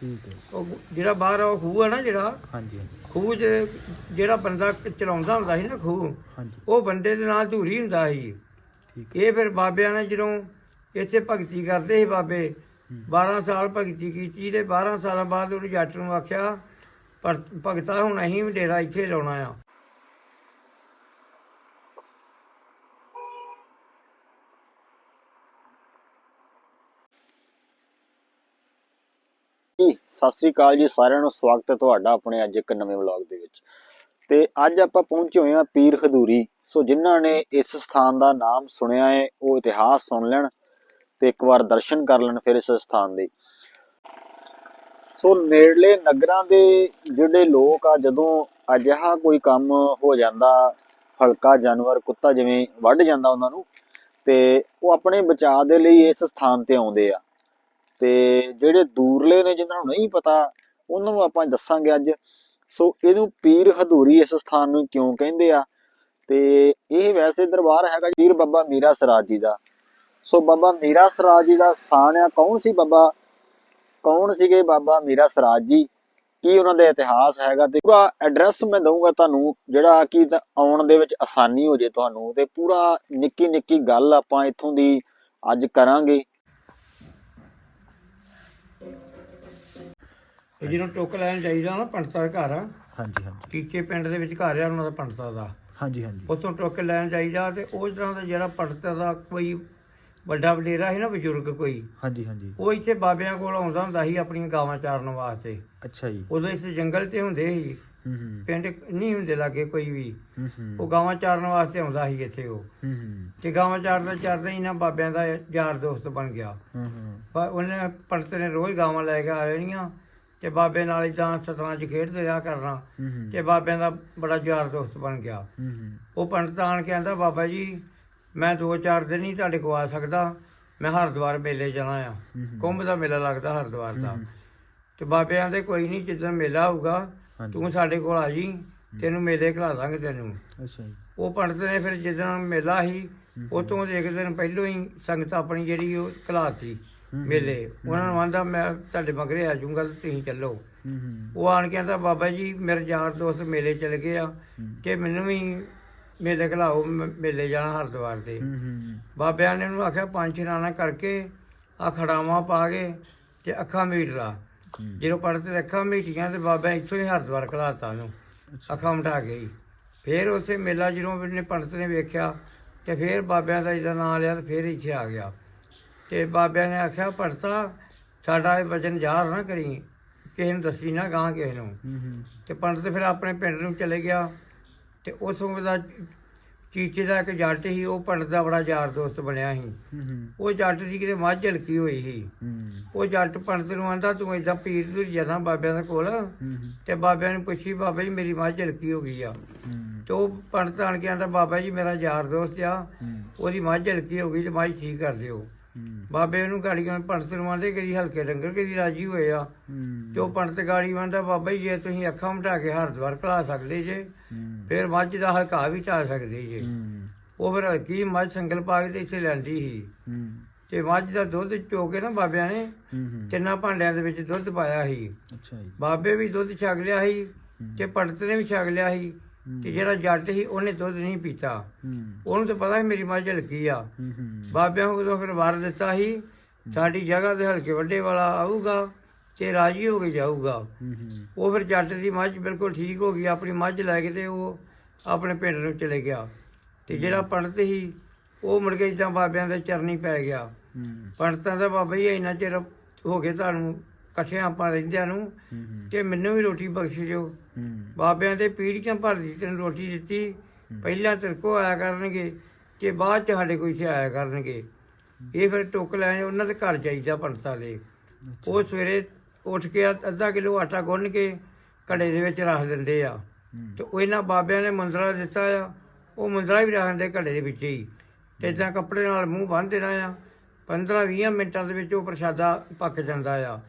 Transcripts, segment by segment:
ਠੀਕ ਹੈ। ਉਹ ਜਿਹੜਾ ਬਾਹਰ ਉਹ ਖੂਹ ਹੈ ਨਾ ਜਿਹੜਾ? ਹਾਂਜੀ ਹਾਂਜੀ। ਖੂਹ 'ਚ ਜਿਹੜਾ ਬੰਦਾ ਚਲਾਉਂਦਾ ਹੁੰਦਾ ਸੀ ਨਾ ਖੂਹ ਹਾਂਜੀ। ਉਹ ਬੰਦੇ ਦੇ ਨਾਲ ਧੂਰੀ ਹੁੰਦਾ ਸੀ। ਠੀਕ ਇਹ ਫਿਰ ਬਾਬਿਆਂ ਨੇ ਜਦੋਂ ਇੱਥੇ ਭਗਤੀ ਕਰਦੇ ਸੀ ਬਾਬੇ 12 ਸਾਲ ਭਗਤੀ ਕੀਤੀ ਤੇ 12 ਸਾਲਾਂ ਬਾਅਦ ਉਹਨੂੰ ਜੱਟ ਨੂੰ ਆਖਿਆ ਪਰ ਭਗਤਾ ਹੁਣ ਅਸੀਂ ਵੀ ਡੇਰਾ ਇੱਥੇ ਲਾਉਣਾ ਆ। ਸਤਿ ਸ੍ਰੀ ਅਕਾਲ ਜੀ, ਸਾਰਿਆਂ ਨੂੰ ਸਵਾਗਤ ਹੈ ਤੁਹਾਡਾ ਆਪਣੇ ਅੱਜ ਇੱਕ ਨਵੇਂ ਵਲੌਗ ਦੇ ਵਿੱਚ। ਤੇ ਅੱਜ ਆਪਾਂ ਪਹੁੰਚੇ ਹੋਏ ਹਾਂ ਪੀਰ ਖਦੂਰੀ ਸੋ ਜਿਨ੍ਹਾਂ ਨੇ ਇਸ ਸਥਾਨ ਦਾ ਨਾਮ ਸੁਣਿਆ ਹੈ, ਉਹ ਇਤਿਹਾਸ ਸੁਣ ਲੈਣ ਤੇ ਇੱਕ ਵਾਰ ਦਰਸ਼ਨ ਕਰ ਲੈਣ ਫਿਰ ਇਸ ਸਥਾਨ ਦੇ। ਸੋ ਨੇੜਲੇ ਨਗਰਾਂ ਦੇ ਜਿਹੜੇ ਲੋਕ ਆ, ਜਦੋਂ ਅਜਿਹਾ ਕੋਈ ਕੰਮ ਹੋ ਜਾਂਦਾ, ਹਲਕਾ ਜਾਨਵਰ, ਕੁੱਤਾ ਜਿਵੇਂ ਵੱਢ ਜਾਂਦਾ ਉਹਨਾਂ ਨੂੰ, ਤੇ ਉਹ ਆਪਣੇ ਬਚਾਅ ਦੇ ਲਈ ਇਸ ਸਥਾਨ ਤੇ ਆਉਂਦੇ ਆ। ਤੇ ਜਿਹੜੇ ਦੂਰਲੇ ਨੇ ਜਿਨ੍ਹਾਂ ਨੂੰ ਨਹੀਂ ਪਤਾ, ਉਹਨਾਂ ਨੂੰ ਆਪਾਂ ਦੱਸਾਂਗੇ ਅੱਜ। ਸੋ ਇਹਨੂੰ ਪੀਰ ਹਦੂਰੀ ਇਸ ਸਥਾਨ ਨੂੰ ਕਿਉਂ ਕਹਿੰਦੇ ਆ? ਤੇ ਇਹ ਵੈਸੇ ਦਰਬਾਰ ਹੈਗਾ ਪੀਰ ਬਾਬਾ ਮੀਰਾ ਸਰਾਜ ਜੀ ਦਾ। ਸੋ ਬਾਬਾ ਮੀਰਾ ਸਰਾਜ ਜੀ ਦਾ ਸਥਾਨ ਆ। ਕੌਣ ਸੀ ਬਾਬਾ? ਕੌਣ ਸੀਗੇ ਬਾਬਾ ਮੀਰਾ ਸਰਾਜ ਜੀ? ਕੀ ਉਹਨਾਂ ਦਾ ਇਤਿਹਾਸ ਹੈਗਾ? ਤੇ ਪੂਰਾ ਐਡਰੈਸ ਮੈਂ ਦਊਂਗਾ ਤੁਹਾਨੂੰ, ਜਿਹੜਾ ਕਿ ਆਉਣ ਦੇ ਵਿੱਚ ਆਸਾਨੀ ਹੋ ਜੇ ਤੁਹਾਨੂੰ। ਤੇ ਪੂਰਾ ਨਿੱਕੀ ਨਿੱਕੀ ਗੱਲ ਆਪਾਂ ਇੱਥੋਂ ਦੀ ਅੱਜ ਕਰਾਂਗੇ। ਇਹ ਜਿਹਨੂੰ ਟੁੱਕ ਲੈਣ ਚਾਹੀਦਾ ਨਾ ਪੰਡਤਾਂ ਦਾ ਘਰ। ਆ ਹਾਂਜੀ ਹਾਂਜੀ। ਟੀਕੇ ਪਿੰਡ ਦੇ ਵਿੱਚ ਘਰ ਆ ਉਹਨਾਂ ਦਾ ਪੰਡਤਾਂ ਦਾ। ਹਾਂਜੀ ਹਾਂਜੀ। ਉੱਥੋਂ ਟੁੱਕ ਲੈਣ ਚਾਹੀਦਾ ਤੇ ਉਸ ਤਰ੍ਹਾਂ ਦਾ ਜਿਹੜਾ ਪੰਡਤਾਂ ਦਾ ਕੋਈ ਵੱਡਾ ਵਡੇਰਾ ਸੀ ਨਾ ਬਜ਼ੁਰਗ ਕੋਈ ਹਾਂਜੀ ਹਾਂਜੀ। ਉਹ ਇੱਥੇ ਬਾਬਿਆਂ ਕੋਲ ਆਉਂਦਾ ਹੁੰਦਾ ਸੀ ਆਪਣੀਆਂ ਗਾਵਾਂ ਚਾਰਨ ਵਾਸਤੇ। ਅੱਛਾ ਜੀ। ਉਦੋਂ ਇਸ ਜੰਗਲ ਤੇ ਹੁੰਦੇ ਸੀ। ਪਿੰਡ ਨਹੀਂ ਹੁੰਦੇ ਲਾਗੇ ਕੋਈ ਵੀ। ਉਹ ਗਾਵਾਂ ਚਾਰਨ ਵਾਸਤੇ ਆਉਂਦਾ ਸੀ ਇੱਥੇ ਉਹ। ਤੇ ਗਾਵਾਂ ਚਾਰਦਾ ਚਾਰਦਾ ਹੀ ਨਾ ਬਾਬਿਆਂ ਦਾ ਯਾਰ ਦੋਸਤ ਬਣ ਗਿਆ। ਪਰ ਉਹਨੇ ਪੰਡਤ ਨੇ ਰੋਜ਼ ਗਾਵਾਂ ਲੈ ਕੇ ਆ ਤੇ ਬਾਬੇ ਨਾਲ ਇਦਾਂ ਸਤਰਾਂ 'ਚ ਖੇਡਦੇ ਰਿਹਾ ਕਰਨਾ। ਤੇ ਬਾਬਿਆਂ ਦਾ ਬੜਾ ਯਾਰ ਦੋਸਤ ਬਣ ਗਿਆ। ਉਹ ਪੰਡਤ ਆਣ ਕੇ ਆਂਦਾ ਬਾਬਾ ਜੀ ਮੈਂ ਦੋ ਚਾਰ ਦਿਨ ਹੀ ਤੁਹਾਡੇ ਕੋਲ ਆ ਸਕਦਾ। ਮੈਂ ਹਰਿਦੁਆਰ ਮੇਲੇ ਜਾਣਾ ਆ। ਕੁੰਭ ਦਾ ਮੇਲਾ ਲੱਗਦਾ ਹਰਿਦੁਆਰ ਦਾ। ਤੇ ਬਾਬੇ ਆਂਦੇ ਕੋਈ ਨਹੀਂ ਜਿੱਦਣ ਮੇਲਾ ਹੋਊਗਾ ਤੂੰ ਸਾਡੇ ਕੋਲ ਆ ਜੀ। ਤੈਨੂੰ ਮੇਲੇ ਖਿਲਾ ਦਾਂਗੇ ਤੈਨੂੰ। ਅੱਛਾ ਜੀ। ਉਹ ਪੰਡਤ ਨੇ ਫਿਰ ਜਿੱਦਣ ਮੇਲਾ ਸੀ ਉਹ ਤੋਂ ਇੱਕ ਦਿਨ ਪਹਿਲੋਂ ਹੀ ਸੰਗਤ ਆਪਣੀ ਜਿਹੜੀ ਉਹ ਘਲਾਤੀ ਹੂੰ। ਮੇਲੇ। ਉਹਨਾਂ ਨੂੰ ਆਂਦਾ ਮੈਂ ਤੁਹਾਡੇ ਮਗਰੇ ਆ ਜਾਊਂਗਾ ਤੇ ਤੁਸੀਂ ਚੱਲੋ। ਉਹ ਆਣ ਕੇ ਆਂਦਾ ਬਾਬਾ ਜੀ ਮੇਰੇ ਯਾਰ ਦੋਸਤ ਮੇਲੇ ਚਲ ਗਏ ਆ। ਕਿ ਮੈਨੂੰ ਵੀ ਮੇਲੇ ਘਲਾਓ ਮੇਲੇ ਜਾਣਾ ਹਰਿਦੁਆਰ ਤੇ। ਬਾਬਿਆਂ ਨੇ ਉਹਨੂੰ ਆਖਿਆ ਪੰਜ ਇਸ਼ਨਾਨਾ ਕਰਕੇ ਆ ਖੜਾਵਾਂ ਪਾ ਕੇ ਤੇ ਅੱਖਾਂ ਮੀਟ ਲਾ। ਜਦੋਂ ਪੜਤੇ ਅੱਖਾਂ ਮੀਟੀਆਂ ਤੇ ਬਾਬਾ ਇੱਥੋਂ ਹੀ ਹਰਿਦੁਆਰ ਘਲਾਤਾ ਉਹਨੂੰ ਅੱਖਾਂ ਮਟਾ ਗਈ ਫਿਰ ਉੱਥੇ ਮੇਲਾ ਜਦੋਂ ਉਹਨੇ ਪੰਡਤ ਨੇ ਵੇਖਿਆ ਤੇ ਫਿਰ ਬਾਬਿਆਂ ਦਾ ਇਹਦਾ ਨਾਂ ਲਿਆ ਤੇ ਫਿਰ ਇੱਥੇ ਆ ਗਿਆ। ਤੇ ਬਾਬਿਆਂ ਨੇ ਆਖਿਆ ਪੰਡਤਾ ਸਾਡਾ ਇਹ ਵਚਨ ਜ਼ਾਹਰ ਨਾ ਕਰੀ ਕਿਸੇ ਨੂੰ ਦੱਸੀ ਨਾ ਗਾਂ ਕਿਸੇ ਨੂੰ। ਤੇ ਪੰਡਤ ਫਿਰ ਆਪਣੇ ਪਿੰਡ ਨੂੰ ਚਲੇ ਗਿਆ ਤੇ ਉਥੋਂ ਦਾ ਚੀਚੇ ਦਾ ਇੱਕ ਜੱਟ ਸੀ ਉਹ ਪੰਡਤ ਦਾ ਬੜਾ ਯਾਰ ਦੋਸਤ ਬਣਿਆ ਸੀ। ਉਹ ਜੱਟ ਦੀ ਕਿਤੇ ਮੱਝ ਝਲਕੀ ਹੋਈ ਸੀ। ਉਹ ਜੱਟ ਪੰਡਤ ਨੂੰ ਆਂਦਾ ਤੂੰ ਏਦਾਂ ਪੀਰ ਨੂੰ ਜਾਣਾ ਬਾਬਿਆਂ ਦੇ ਕੋਲ? ਤੇ ਬਾਬਿਆਂ ਨੂੰ ਪੁੱਛੀ ਬਾਬਾ ਜੀ ਮੇਰੀ ਮੱਝ ਝਲਕੀ ਹੋ ਗਈ ਆ। ਤੇ ਉਹ ਪੰਡਤ ਆਣ ਕੇ ਆਂਦਾ ਬਾਬਾ ਜੀ ਮੇਰਾ ਯਾਰ ਦੋਸਤ ਆ ਉਹਦੀ ਮੱਝ ਝਲਕੀ ਹੋ ਗਈ ਤੇ ਮੱਝ ਠੀਕ ਕਰ ਦਿਓ। ਬਾਬੇ ਉਹਨੂੰ ਗਾੜੀਆਂ ਪੰਡਤ ਨੂੰ ਆਂਦੇ ਕਿ ਹਲਕੇ ਡੰਗਰ ਕਿ ਰਾਜੀ ਹੋਏ ਆ। ਤੇ ਉਹ ਪੰਡਤ ਗਾੜੀ ਆਂਦਾ ਬਾਬਾ ਜੀ ਜੇ ਤੁਸੀਂ ਅੱਖਾਂ ਮਟਾ ਕੇ ਹਰਿਦੁਆਰ ਘਲਾ ਸਕਦੇ ਜੇ ਫਿਰ ਮੱਝ ਦਾ ਹਲਕਾ ਵੀ ਢਾ ਸਕਦੇ ਜੇ। ਉਹ ਫਿਰ ਹਲਕੀ ਮੱਝ ਸੰਗਲ ਪਾ ਕੇ ਤੇ ਇੱਥੇ ਲੈਂਦੀ ਸੀ। ਤੇ ਮੱਝ ਦਾ ਦੁੱਧ ਚੋ ਕੇ ਨਾ ਬਾਬਿਆਂ ਨੇ ਤਿੰਨਾਂ ਭਾਂਡਿਆਂ ਦੇ ਵਿੱਚ ਦੁੱਧ ਪਾਇਆ ਸੀ। ਅੱਛਾ ਜੀ। ਬਾਬੇ ਵੀ ਦੁੱਧ ਛਕ ਲਿਆ ਸੀ ਤੇ ਪੰਡਤ ਨੇ ਵੀ ਛਕ ਲਿਆ ਸੀ। ਤੇ ਜਿਹੜਾ ਜੱਟ ਸੀ ਉਹਨੇ ਦੁੱਧ ਨਹੀਂ ਪੀਤਾ। ਹੂੰ। ਉਹਨੂੰ ਤਾਂ ਪਤਾ ਸੀ ਮੇਰੀ ਮੱਝ ਹਲਕੀ ਆ। ਹੂੰ ਹੂੰ। ਬਾਬਿਆਂ ਨੂੰ ਉਦੋਂ ਫਿਰ ਵਾਰ ਦਿੱਤਾ ਸੀ ਸਾਡੀ ਜਗ੍ਹਾ ਤੇ ਹਲਕੇ ਵੱਡੇ ਵਾਲਾ ਆਊਗਾ ਤੇ ਰਾਜੀ ਹੋ ਕੇ ਜਾਊਗਾ। ਹੂੰ ਹੂੰ। ਉਹ ਫਿਰ ਜੱਟ ਦੀ ਮੱਝ ਬਿਲਕੁਲ ਠੀਕ ਹੋ ਗਈ ਆਪਣੀ ਮੱਝ ਲੈ ਕੇ ਤੇ ਉਹ ਆਪਣੇ ਪਿੰਡ ਨੂੰ ਚਲੇ ਗਿਆ। ਤੇ ਜਿਹੜਾ ਪੰਡਤ ਸੀ ਉਹ ਮੁੜ ਕੇ ਇਦਾਂ ਬਾਬਿਆਂ ਦੇ ਚਰਨੀ ਪੈ ਗਿਆ। ਹੂੰ। ਪੰਡਤਾਂ ਦਾ ਬਾਬਾ ਜੀ ਇੰਨਾ ਚਿਰ ਹੋ ਗਿਆ ਤੁਹਾਨੂੰ ਇਕੱਠੇ ਆਪਾਂ ਰਹਿੰਦਿਆਂ ਨੂੰ ਤੇ ਮੈਨੂੰ ਵੀ ਰੋਟੀ ਬਖਸ਼ ਹੂੰ। ਬਾਬਿਆਂ ਦੇ ਪੀੜ੍ਹੀਆਂ ਭਰ ਦੀ ਤੈਨੂੰ ਰੋਟੀ ਦਿੱਤੀ? ਪਹਿਲਾਂ ਤੇਰੇ ਕੋ ਆਇਆ ਕਰਨਗੇ ਤੇ ਬਾਅਦ ਚ ਸਾਡੇ ਕੋਈ ਇੱਥੇ ਆਇਆ ਕਰਨਗੇ। ਇਹ ਫਿਰ ਟੁੱਕ ਲੈਣ ਉਹਨਾਂ ਦੇ ਘਰ ਜਾਈਦਾ ਪੰਡਤਾਂ ਦੇ। ਉਹ ਸਵੇਰੇ ਉੱਠ ਕੇ ਅੱਧ- ਕਿਲੋ ਆਟਾ ਗੁੰਨ ਕੇ ਘੜੇ ਦੇ ਵਿੱਚ ਰੱਖ ਦਿੰਦੇ ਆ। ਤੇ ਉਹ ਇਹਨਾਂ ਬਾਬਿਆਂ ਨੇ ਮੰਦਰਾ ਦਿੱਤਾ ਆ। ਉਹ ਮੰਦਰਾ ਵੀ ਰੱਖ ਦਿੰਦੇ ਘੜੇ ਦੇ ਵਿੱਚ ਹੀ। ਤੇ ਇਦਾਂ ਕੱਪੜੇ ਨਾਲ ਮੂੰਹ ਬੰਨ੍ਹ ਦੇਣਾ ਆ। 15 20 ਮਿੰਟਾਂ ਦੇ ਵਿੱਚ ਉਹ ਪ੍ਰਸ਼ਾਦਾ ਪੱਕ ਜਾਂਦਾ ਆ।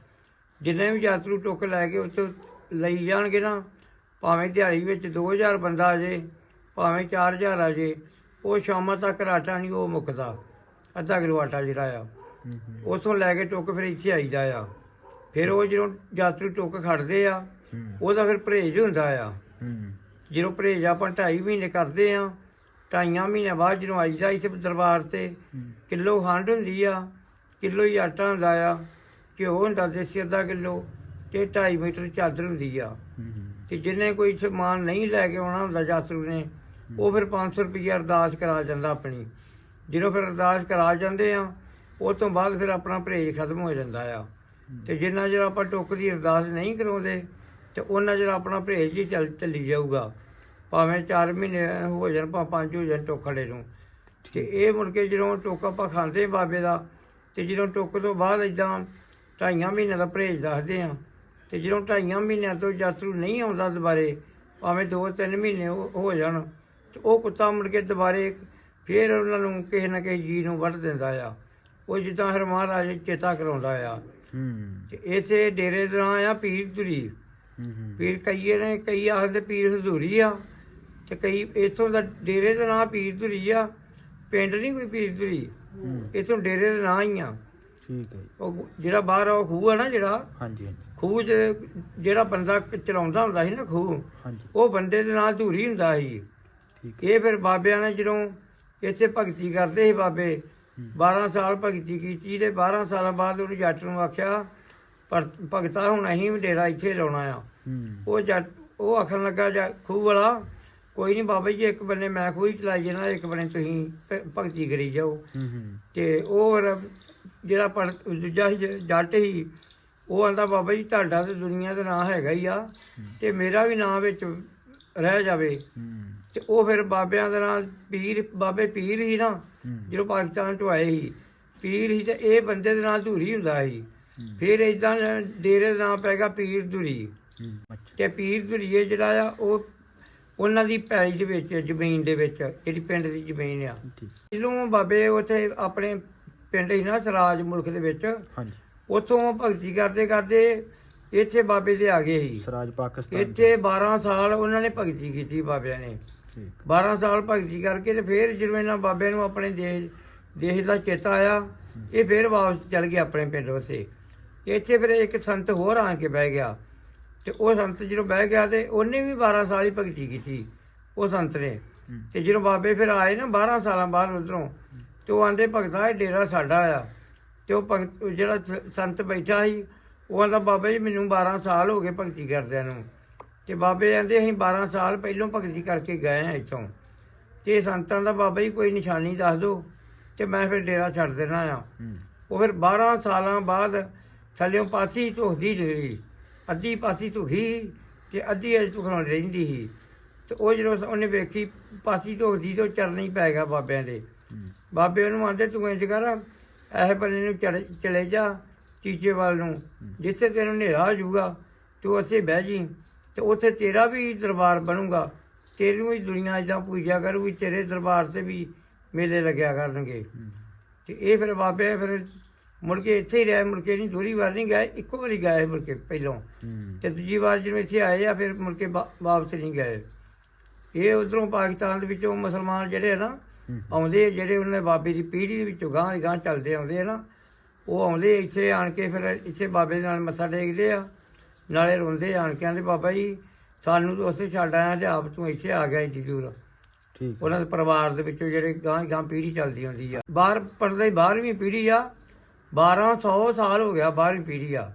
ਜਿੰਨੇ ਵੀ ਯਾਤਰੂ ਟੁੱਕ ਲੈ ਕੇ ਉੱਥੇ ਲਈ ਜਾਣਗੇ ਨਾ ਭਾਵੇਂ ਦਿਹਾੜੀ ਵਿੱਚ 2000 ਬੰਦਾ ਆ ਜੇ ਭਾਵੇਂ 4000 ਆ ਜੇ ਉਹ ਸ਼ਾਮਾਂ ਤੱਕ ਆਟਾ ਨਹੀਂ ਉਹ ਮੁੱਕਦਾ। ਅੱਧਾ ਕਿਲੋ ਆਟਾ ਜਿਹੜਾ ਆ ਉਥੋਂ ਲੈ ਕੇ ਟੁੱਕ ਫਿਰ ਇੱਥੇ ਆਈਦਾ ਆ। ਫਿਰ ਉਹ ਜਦੋਂ ਯਾਤਰੂ ਟੁੱਕ ਖੜਦੇ ਆ ਉਹਦਾ ਫਿਰ ਪਰਹੇਜ ਹੁੰਦਾ ਆ। ਜਦੋਂ ਪਰਹੇਜ ਆਪਾਂ 2.5 ਮਹੀਨੇ ਕਰਦੇ ਆ ਢਾਈਆਂ ਮਹੀਨੇ ਬਾਅਦ ਜਦੋਂ ਆਈਦਾ ਇੱਥੇ ਦਰਬਾਰ ਤੇ ਕਿਲੋ ਖੰਡ ਹੁੰਦੀ ਆ ਕਿਲੋ ਹੀ ਆਟਾ ਹੁੰਦਾ ਆ। ਘਿਓ ਹੁੰਦਾ ਦੇਸੀ ਅੱਧਾ ਕਿਲੋ ਤੇ 2.5 ਮੀਟਰ ਚਾਦਰ ਹੁੰਦੀ ਆ। ਤੇ ਜਿੰਨੇ ਕੋਈ ਸਮਾਨ ਨਹੀਂ ਲੈ ਕੇ ਆਉਣਾ ਹੁੰਦਾ ਯਾਤਰੂ ਨੇ, ਉਹ ਫਿਰ 500 ਰੁਪਏ ਅਰਦਾਸ ਕਰਾ ਜਾਂਦਾ ਆਪਣੀ। ਜਦੋਂ ਫਿਰ ਅਰਦਾਸ ਕਰਾ ਜਾਂਦੇ ਆ, ਉਹ ਤੋਂ ਬਾਅਦ ਫਿਰ ਆਪਣਾ ਪਰਹੇਜ ਖਤਮ ਹੋ ਜਾਂਦਾ ਆ। ਤੇ ਜਿੰਨਾ ਚਿਰ ਆਪਾਂ ਟੁੱਕ ਦੀ ਅਰਦਾਸ ਨਹੀਂ ਕਰਾਉਂਦੇ, ਤੇ ਉਹਨਾਂ ਚਿਰ ਆਪਣਾ ਪਰਹੇਜ ਹੀ ਚੱਲ, ਚੱਲੀ ਜਾਊਗਾ। ਭਾਵੇਂ 4 ਮਹੀਨੇ ਹੋ ਜਾਣ, ਭਾਵੇਂ 5 ਹੋ ਜਾਣ ਟੋਕੜੇ ਨੂੰ। ਤੇ ਇਹ ਮੁੜ ਕੇ ਜਦੋਂ ਟੋਕ ਆਪਾਂ ਖਾਂਦੇ ਬਾਬੇ ਦਾ, ਤੇ ਜਦੋਂ ਟੋਕ ਤੋਂ ਬਾਅਦ ਇਦਾਂ ਢਾਈਆਂ ਮਹੀਨਿਆਂ ਦਾ ਪਰਹੇਜ ਦੱਸਦੇ ਆ ਤੇ ਜਦੋਂ ਢਾਈਆਂ ਮਹੀਨਿਆਂ ਤੋਂ ਯਾਤਰੂ ਨਹੀਂ ਆਉਂਦਾ ਦੁਬਾਰੇ ਭਾਵੇਂ 2-3 ਮਹੀਨੇ ਹੋ ਜਾਣ ਤੇ ਉਹ ਕੁੱਤਾ ਮੁੜ ਕੇ ਦੁਬਾਰੇ ਫੇਰ ਉਹਨਾਂ ਨੂੰ ਕਿਸੇ ਨਾ ਕਿਸੇ ਜੀ ਨੂੰ ਵੱਢ ਦਿੰਦਾ ਆ। ਉਹ ਜਿੱਦਾਂ ਹਰ ਮਹਾਰਾਜ ਚੇਤਾ ਕਰਾਉਂਦਾ ਆ। ਹੂੰ। ਤੇ ਇਸੇ ਡੇਰੇ ਦਾ ਆ ਪੀਰ ਧੁਰੀ। ਹੂੰ ਪੀਰ ਕਈਏ ਨੇ ਕਈ ਆਖਦੇ ਪੀਰ ਹਜ਼ੂਰੀ ਆ ਤੇ ਕਈ ਇਥੋਂ ਦਾ ਡੇਰੇ ਦਾ ਨਾਂ ਪੀਰ ਧੁਰੀ ਆ। ਪਿੰਡ ਨਹੀਂ ਕੋਈ ਪੀਰ ਧੁਰੀ। ਇਥੋਂ ਡੇਰੇ ਦਾ ਨਾਂ ਹੀ ਆ। ਠੀਕ ਹੈ ਉਹ ਜਿਹੜਾ ਬਾਹਰ ਉਹ ਖੂਹ ਆ ਨਾ ਜਿਹੜਾ? ਹਾਂਜੀ ਹਾਂਜੀ। ਖੂਹ 'ਚ ਜਿਹੜਾ ਬੰਦਾ ਚਲਾਉਂਦਾ ਹੁੰਦਾ ਸੀ ਨਾ ਖੂਹ ਹਾਂਜੀ। ਉਹ ਬੰਦੇ ਦੇ ਨਾਂ ਧੂਰੀ ਹੁੰਦਾ ਸੀ। ਠੀਕ ਇਹ ਫਿਰ ਬਾਬਿਆਂ ਨੇ ਜਦੋਂ ਇੱਥੇ ਭਗਤੀ ਕਰਦੇ ਸੀ ਬਾਬੇ 12 ਸਾਲ ਭਗਤੀ ਕੀਤੀ ਤੇ 12 ਸਾਲਾਂ ਬਾਅਦ ਉਹਨੂੰ ਜੱਟ ਨੂੰ ਆਖਿਆ ਪਰ ਭਗਤਾ ਹੁਣ ਅਸੀਂ ਵੀ ਡੇਰਾ ਇੱਥੇ ਲਾਉਣਾ ਆ। ਹੂੰ। ਉਹ ਜੱਟ ਉਹ ਆਖਣ ਲੱਗਾ ਜਾ ਖੂਹ ਵਾਲਾ ਕੋਈ ਨਹੀਂ ਬਾਬਾ ਜੀ ਇੱਕ ਬੰਨੇ ਮੈਂ ਖੂਹ ਹੀ ਚਲਾਈ ਜਾਣਾ ਇੱਕ ਬੰਨੇ ਤੁਸੀਂ ਭ- ਭਗਤੀ ਕਰੀ ਜਾਓ। ਹੂੰ ਹੂੰ। ਤੇ ਉਹ ਫਿਰ ਜਿਹੜਾ ਪਰ ਦੂਜਾ ਸੀ ਜੱਟ ਸੀ ਉਹ ਆਂਦਾ ਬਾਬਾ ਜੀ ਤੁਹਾਡਾ ਤੇ ਦੁਨੀਆ ਦਾ ਨਾਂ ਹੈਗਾ ਹੀ ਆ ਤੇ ਮੇਰਾ ਵੀ ਨਾਂ ਵਿੱਚ ਰਹਿ ਜਾਵੇ। ਤੇ ਉਹ ਫਿਰ ਬਾਬਿਆਂ ਦੇ ਨਾਲ ਪੀਰ ਬਾਬੇ ਪੀਰ ਹੀ ਨਾ ਜਦੋਂ ਪਾਕਿਸਤਾਨ ਤੋਂ ਆਏ ਸੀ। ਪੀਰ ਹੀ ਤੇ ਇਹ ਬੰਦੇ ਦੇ ਨਾਲ ਧੂਰੀ ਹੁੰਦਾ ਸੀ। ਫਿਰ ਇਦਾਂ ਡੇਰੇ ਦਾ ਨਾਮ ਪੈ ਗਿਆ ਪੀਰ ਧੂਰੀ। ਤੇ ਪੀਰ ਧੁਰੀਏ ਜਿਹੜਾ ਆ ਉਹ ਉਹਨਾਂ ਦੀ ਪੈਲੀ ਦੇ ਵਿੱਚ ਜ਼ਮੀਨ ਦੇ ਵਿੱਚ ਜਿਹੜੀ ਪਿੰਡ ਦੀ ਜ਼ਮੀਨ ਆ। ਜਦੋਂ ਬਾਬੇ ਉੱਥੇ ਆਪਣੇ ਪਿੰਡ ਹੀ ਨਾ ਸਰਾਜ ਮੁਲਕ ਦੇ ਵਿੱਚ। ਹਾਂਜੀ। ਉੱਥੋਂ ਭਗਤੀ ਕਰਦੇ ਕਰਦੇ ਇੱਥੇ ਬਾਬੇ ਦੇ ਆ ਗਏ ਸੀ। ਸਰਾਜ ਪਾਕਿਸਤਾਨ ਇੱਥੇ 12 ਸਾਲ ਉਹਨਾਂ ਨੇ ਭਗਤੀ ਕੀਤੀ ਬਾਬਿਆਂ ਨੇ। ਠੀਕ। 12 ਸਾਲ ਭਗਤੀ ਕਰਕੇ ਤੇ ਫਿਰ ਜਦੋਂ ਇਹਨਾਂ ਬਾਬੇ ਨੂੰ ਆਪਣੇ ਦੇਸ਼ ਦੇਸ਼ ਦਾ ਚੇਤਾ ਆਇਆ ਇਹ ਫਿਰ ਵਾਪਸ ਚਲ ਗਿਆ ਆਪਣੇ ਪਿੰਡ ਵਸੇ ਇੱਥੇ ਫਿਰ ਇੱਕ ਸੰਤ ਹੋਰ ਆਣ ਕੇ ਬਹਿ ਗਿਆ ਤੇ ਉਹ ਸੰਤ ਜਦੋਂ ਬਹਿ ਗਿਆ ਤੇ ਉਹਨੇ ਵੀ 12 ਸਾਲ ਹੀ ਭਗਤੀ ਕੀਤੀ ਉਹ ਸੰਤ ਨੇ। ਤੇ ਜਦੋਂ ਬਾਬੇ ਫਿਰ ਆਏ ਨਾ 12 ਸਾਲਾਂ ਬਾਅਦ ਉਧਰੋਂ ਤੇ ਉਹ ਆਂਦੇ ਭਗਤਾ ਇਹ ਡੇਰਾ ਸਾਡਾ ਆ। ਤੇ ਉਹ ਭਗਤ ਜਿਹੜਾ ਸੰਤ ਬੈਠਾ ਸੀ ਉਹ ਆਂਦਾ ਬਾਬਾ ਜੀ ਮੈਨੂੰ 12 ਸਾਲ ਹੋ ਗਏ ਭਗਤੀ ਕਰਦਿਆਂ ਨੂੰ। ਤੇ ਬਾਬੇ ਕਹਿੰਦੇ ਅਸੀਂ 12 ਸਾਲ ਪਹਿਲਾਂ ਭਗਤੀ ਕਰਕੇ ਗਏ ਆ ਇੱਥੋਂ। ਤੇ ਸੰਤਾਂ ਦਾ ਬਾਬਾ ਜੀ ਕੋਈ ਨਿਸ਼ਾਨੀ ਦੱਸ ਦਿਓ ਤੇ ਮੈਂ ਫਿਰ ਡੇਰਾ ਛੱਡ ਦੇਣਾ ਆ। ਉਹ ਫਿਰ 12 ਸਾਲਾਂ ਬਾਅਦ ਥੱਲਿਓਂ ਪਾਸੀ ਧੁਖਦੀ ਰਹੀ। ਅੱਧੀ ਪਾਸੀ ਧੁਖੀ ਤੇ ਅੱਧੀ ਅਜ ਧੁਖਣ ਰਹਿੰਦੀ ਸੀ। ਤੇ ਉਹ ਜਦੋਂ ਉਹਨੇ ਵੇਖੀ ਪਾਸੀ ਧੁਖਦੀ ਤੇ ਉਹ ਚਰਨੀ ਪੈ ਗਿਆ ਬਾਬਿਆਂ ਦੇ। ਬਾਬੇ ਉਹਨੂੰ ਆਂਦੇ, ਤੂੰ ਇੰਜ ਕਰ, ਇਹ ਬੰਦੇ ਨੂੰ ਚੜ- ਚਲੇ ਜਾ ਚੀਚੇ ਵੱਲ ਨੂੰ, ਜਿੱਥੇ ਤੈਨੂੰ ਹਨੇਰਾ ਹੋ ਜਾਊਗਾ, ਤੂੰ ਉੱਥੇ ਬਹਿ ਜੀ, ਤੇ ਉੱਥੇ ਤੇਰਾ ਵੀ ਦਰਬਾਰ ਬਣੂਗਾ। ਤੇਰੀ ਵੀ ਦੁਨੀਆ ਇਦਾਂ ਪੂਜਾ ਕਰੂਗੀ ਤੇਰੇ ਦਰਬਾਰ ਤੇ ਵੀ ਮੇਲੇ ਲੱਗਿਆ ਕਰਨਗੇ। ਹੂੰ ਤੇ ਇਹ ਫਿਰ ਬਾਬੇ ਫਿਰ ਮੁੜ ਕੇ ਇੱਥੇ ਹੀ ਰਹੇ, ਮੁੜ ਕੇ ਨਹੀਂ, ਦੂਰੀ ਵਾਰ ਨਹੀਂ ਗਏ, ਇੱਕੋ ਵਾਰੀ ਗਏ ਮੁੜ ਕੇ ਪਹਿਲੋਂ। ਹੂੰ ਤੇ ਦੂਜੀ ਵਾਰ ਜਦੋਂ ਇੱਥੇ ਆਏ ਆ, ਫਿਰ ਮੁੜ ਕੇ ਵਾਪਸ ਨਹੀਂ ਗਏ। ਇਹ ਉਧਰੋਂ ਪਾਕਿਸਤਾਨ ਦੇ ਵਿੱਚੋਂ ਮੁਸਲਮਾਨ ਜਿਹੜੇ ਆ ਨਾ ਆਉਂਦੇ ਜਿਹੜੇ ਉਹਨਾਂ ਬਾਬੇ ਦੀ ਪੀੜ੍ਹੀ ਦੇ ਵਿੱਚੋਂ ਗਾਂ ਗਾਂ ਚੱਲਦੇ ਆਉਂਦੇ ਆ ਨਾ ਉਹ ਆਉਂਦੇ ਇੱਥੇ ਆਣ ਕੇ ਫਿਰ ਇੱਥੇ ਬਾਬੇ ਦੇ ਨਾਲ ਮੱਥਾ ਟੇਕਦੇ ਆ ਨਾਲੇ ਰੋਂਦੇ ਆਣ ਕੇ ਆਂਦੇ ਬਾਬਾ ਜੀ ਸਾਨੂੰ ਤਾਂ ਉੱਥੇ ਛੱਡ ਆਇਆ ਤੇ ਆਪ ਤੂੰ ਇੱਥੇ ਆ ਗਿਆ ਇੰਨੀ ਦੂਰ ਠੀਕ ਉਹਨਾਂ ਦੇ ਪਰਿਵਾਰ ਦੇ ਵਿੱਚੋਂ ਜਿਹੜੇ ਗਾਂ ਗਾਂ ਪੀੜ੍ਹੀ ਚੱਲਦੀ ਹੁੰਦੀ ਆ। ਬਾਹਰ ਪੜਦੇ 12ਵੀਂ ਪੀੜ੍ਹੀ ਆ 1200 ਸਾਲ ਹੋ ਗਿਆ 12ਵੀਂ ਪੀੜ੍ਹੀ ਆ।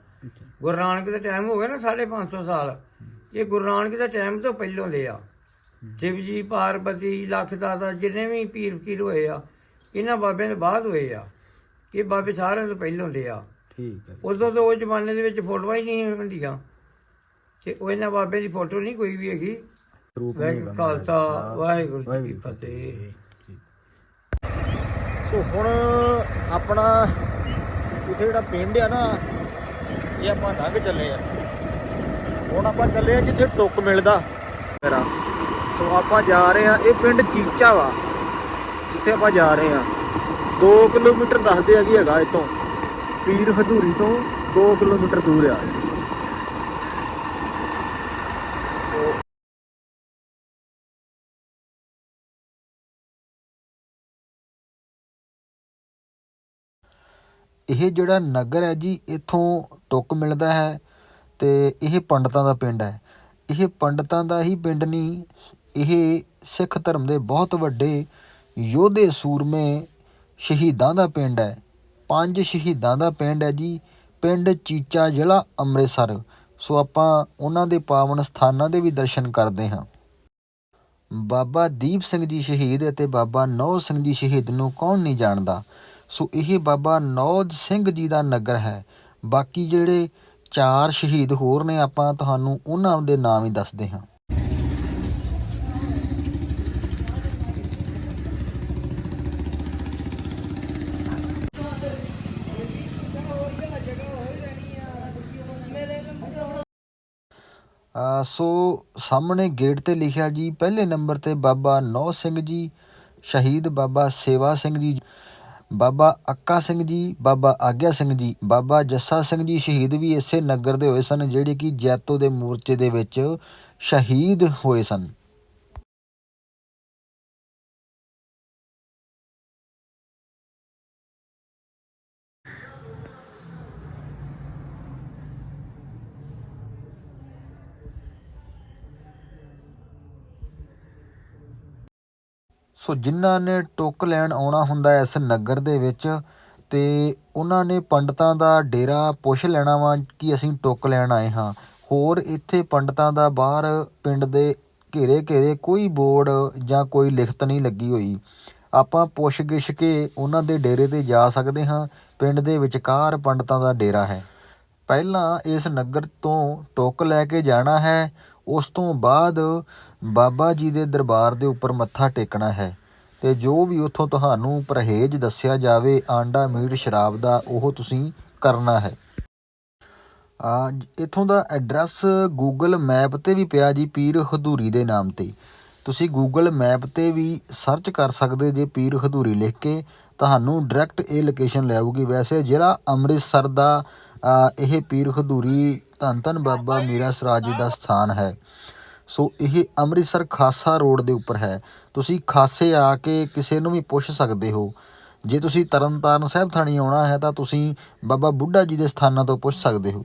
ਗੁਰੂ ਨਾਨਕ ਦਾ ਟਾਈਮ ਹੋ ਗਿਆ ਨਾ 550 ਸਾਲ। ਇਹ ਗੁਰੂ ਨਾਨਕ ਦਾ ਟਾਈਮ ਤੋਂ ਪਹਿਲੋਂ ਦੇ ਆ। ਸ਼ਿਵ ਜੀ ਪਾਰਬਤੀ ਲੱਖ ਦਾਤਾ ਜਿੰਨੇ ਵੀ ਪੀਰ ਫਕੀਰ ਹੋਏ ਆ ਇਹਨਾਂ ਬਾਬਿਆਂ ਦੇ ਬਾਅਦ ਹੋਏ ਆ ਇਹ ਬਾਬੇ ਸਾਰਿਆਂ ਤੋਂ ਪਹਿਲੋਂ ਦੇ ਆ। ਠੀਕ ਹੈ। ਉਦੋਂ ਤਾਂ ਉਹ ਜ਼ਮਾਨੇ ਦੇ ਵਿੱਚ ਫੋਟੋਆਂ ਹੀ ਨਹੀਂ ਹੁੰਦੀਆਂ। ਤੇ ਉਹ ਇਹਨਾਂ ਬਾਬੇ ਦੀ ਫੋਟੋ ਨਹੀਂ ਕੋਈ ਵੀ ਹੈਗੀ। ਰੂਪ ਵਾਹਿਗੁਰੂ ਖਾਲਸਾ ਵਾਹਿਗੁਰੂ ਜੀ ਕੀ ਫਤਿਹ। ਸੋ ਹੁਣ ਆਪਣਾ ਇੱਥੇ ਜਿਹੜਾ ਪਿੰਡ ਆ ਨਾ ਇਹ ਆਪਾਂ ਲੰਘ ਚੱਲੇ ਆ। ਹੁਣ ਆਪਾਂ ਚੱਲੇ ਆ ਜਿੱਥੇ ਟੁੱਕ ਮਿਲਦਾ। ਮੇਰਾ ਸੋ ਆਪਾਂ ਜਾ ਰਹੇ ਆ ਇਹ ਪਿੰਡ ਚੀਚਾ ਵਾ, ਜਿੱਥੇ ਆਪਾਂ ਜਾ ਰਹੇ ਆ 2 ਕਿਲੋਮੀਟਰ ਦੱਸਦੇ ਆ ਕਿ ਹੈਗਾ ਇਤੋਂ ਪੀਰ ਹਦੂਰੀ ਤੋਂ 2 ਕਿਲੋਮੀਟਰ ਦੂਰ ਆ। ਇਹ ਜਿਹੜਾ ਨਗਰ ਹੈ ਜੀ, ਇੱਥੋਂ ਟੁੱਕ ਮਿਲਦਾ ਹੈ ਤੇ ਇਹ ਪੰਡਤਾਂ ਦਾ ਪਿੰਡ ਹੈ। ਇਹ ਪੰਡਤਾਂ ਦਾ ਹੀ ਪਿੰਡ ਨਹੀਂ ਇਹ ਸਿੱਖ ਧਰਮ ਦੇ ਬਹੁਤ ਵੱਡੇ ਯੋਧੇ ਸੂਰਮੇ ਸ਼ਹੀਦਾਂ ਦਾ ਪਿੰਡ ਹੈ। ਪੰਜ ਸ਼ਹੀਦਾਂ ਦਾ ਪਿੰਡ ਹੈ ਜੀ। ਪਿੰਡ ਚੀਚਾ ਜ਼ਿਲ੍ਹਾ ਅੰਮ੍ਰਿਤਸਰ। ਸੋ ਆਪਾਂ ਉਹਨਾਂ ਦੇ ਪਾਵਨ ਸਥਾਨਾਂ ਦੇ ਵੀ ਦਰਸ਼ਨ ਕਰਦੇ ਹਾਂ। ਬਾਬਾ ਦੀਪ ਸਿੰਘ ਜੀ ਸ਼ਹੀਦ ਅਤੇ ਬਾਬਾ ਨੌ ਸਿੰਘ ਜੀ ਸ਼ਹੀਦ ਨੂੰ ਕੌਣ ਨਹੀਂ ਜਾਣਦਾ? ਸੋ ਇਹ ਬਾਬਾ ਨੌਜ ਸਿੰਘ ਜੀ ਦਾ ਨਗਰ ਹੈ। ਬਾਕੀ ਜਿਹੜੇ ਚਾਰ ਸ਼ਹੀਦ ਹੋਰ ਨੇ, ਆਪਾਂ ਤੁਹਾਨੂੰ ਉਹਨਾਂ ਦੇ ਨਾਮ ਹੀ ਦੱਸਦੇ ਹਾਂ। ਸੋ ਸਾਹਮਣੇ ਗੇਟ ਤੇ ਲਿਖਿਆ ਜੀ, ਪਹਿਲੇ ਨੰਬਰ ਤੇ ਬਾਬਾ ਨੌ ਸਿੰਘ ਜੀ, ਸ਼ਹੀਦ ਬਾਬਾ ਸੇਵਾ ਸਿੰਘ ਜੀ, ਬਾਬਾ ਅੱਕਾ ਸਿੰਘ ਜੀ, ਬਾਬਾ ਆਗਿਆ ਸਿੰਘ ਜੀ, ਬਾਬਾ ਜੱਸਾ ਸਿੰਘ ਜੀ ਸ਼ਹੀਦ ਵੀ ਇਸੇ ਨਗਰ ਦੇ ਹੋਏ ਸਨ, ਜਿਹੜੇ ਕਿ ਜੈਤੋ ਦੇ ਮੋਰਚੇ ਦੇ ਵਿੱਚ ਸ਼ਹੀਦ ਹੋਏ ਸਨ। ਸੋ ਜਿਨ੍ਹਾਂ ਨੇ ਟੁੱਕ ਲੈਣ ਆਉਣਾ ਹੁੰਦਾ ਇਸ ਨਗਰ ਦੇ ਵਿੱਚ ਅਤੇ ਉਹਨਾਂ ਨੇ ਪੰਡਤਾਂ ਦਾ ਡੇਰਾ ਪੁੱਛ ਲੈਣਾ ਵਾ ਕਿ ਅਸੀਂ ਟੁੱਕ ਲੈਣ ਆਏ ਹਾਂ। ਹੋਰ ਇੱਥੇ ਪੰਡਤਾਂ ਦਾ ਬਾਹਰ ਪਿੰਡ ਦੇ ਘੇਰੇ ਘੇਰੇ ਕੋਈ ਬੋਰਡ ਜਾਂ ਕੋਈ ਲਿਖਤ ਨਹੀਂ ਲੱਗੀ ਹੋਈ। ਆਪਾਂ ਪੁੱਛ ਗਿੱਛ ਕੇ ਉਹਨਾਂ ਦੇ ਡੇਰੇ ਤੇ ਜਾ ਸਕਦੇ ਹਾਂ। ਪਿੰਡ ਦੇ ਵਿਚਕਾਰ ਪੰਡਤਾਂ ਦਾ ਡੇਰਾ ਹੈ। ਪਹਿਲਾਂ ਇਸ ਨਗਰ ਤੋਂ ਟੁੱਕ ਲੈ ਕੇ ਜਾਣਾ ਹੈ। ਉਸ ਤੋਂ ਬਾਅਦ ਬਾਬਾ ਜੀ ਦੇ ਦਰਬਾਰ ਦੇ ਉੱਪਰ ਮੱਥਾ ਟੇਕਣਾ ਹੈ ਤੇ ਜੋ ਵੀ ਉੱਥੋਂ ਤੁਹਾਨੂੰ ਪਰਹੇਜ਼ ਦੱਸਿਆ ਜਾਵੇ, ਆਂਡਾ, ਮੀਟ, ਸ਼ਰਾਬ ਦਾ, ਉਹ ਤੁਸੀਂ ਕਰਨਾ ਹੈ। ਆ, ਇਥੋਂ ਦਾ ਐਡਰੈਸ ਗੂਗਲ ਮੈਪ ਤੇ ਵੀ ਪਿਆ ਜੀ, ਪੀਰ ਹਦੂਰੀ ਦੇ ਨਾਮ ਤੇ। ਤੁਸੀਂ ਗੂਗਲ ਮੈਪ ਤੇ ਵੀ ਸਰਚ ਕਰ ਸਕਦੇ ਜੇ ਪੀਰ ਹਦੂਰੀ ਲਿਖ ਕੇ, ਤੁਹਾਨੂੰ ਡਾਇਰੈਕਟ ਇਹ ਲੋਕੇਸ਼ਨ ਲੈ ਆਊਗੀ। ਵੈਸੇ ਜ਼ਿਲ੍ਹਾ ਅੰਮ੍ਰਿਤਸਰ ਦਾ ਇਹ ਪੀਰ ਹਦੂਰੀ ਧੰਨ ਧੰਨ ਬਾਬਾ ਮੀਰਾ ਸਰਾਜ ਜੀ ਦਾ ਸਥਾਨ ਹੈ। ਸੋ ਇਹ ਅੰਮ੍ਰਿਤਸਰ ਖਾਸਾ ਰੋਡ ਦੇ ਉੱਪਰ ਹੈ। ਤੁਸੀਂ ਖਾਸੇ ਆ ਕੇ ਕਿਸੇ ਨੂੰ ਵੀ ਪੁੱਛ ਸਕਦੇ ਹੋ। ਜੇ ਤੁਸੀਂ ਤਰਨਤਾਰਨ ਸਾਹਿਬ ਥਾਣੀ ਆਉਣਾ ਹੈ ਤਾਂ ਤੁਸੀਂ ਬਾਬਾ ਬੁੱਢਾ ਜੀ ਦੇ ਸਥਾਨਾਂ ਤੋਂ ਪੁੱਛ ਸਕਦੇ ਹੋ।